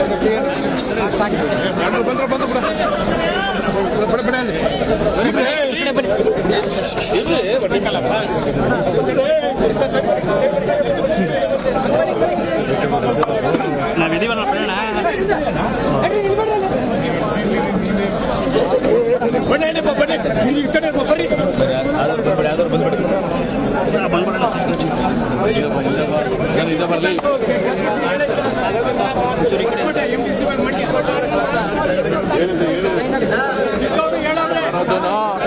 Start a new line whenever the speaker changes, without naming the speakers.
நான் விதி பண்ண பண்ணேன் பண்ணி இத்தனை பண்ணி அதாவது ಬಂದ್ಬಿಡಿ ಇದ ಬರಲಿ 可能。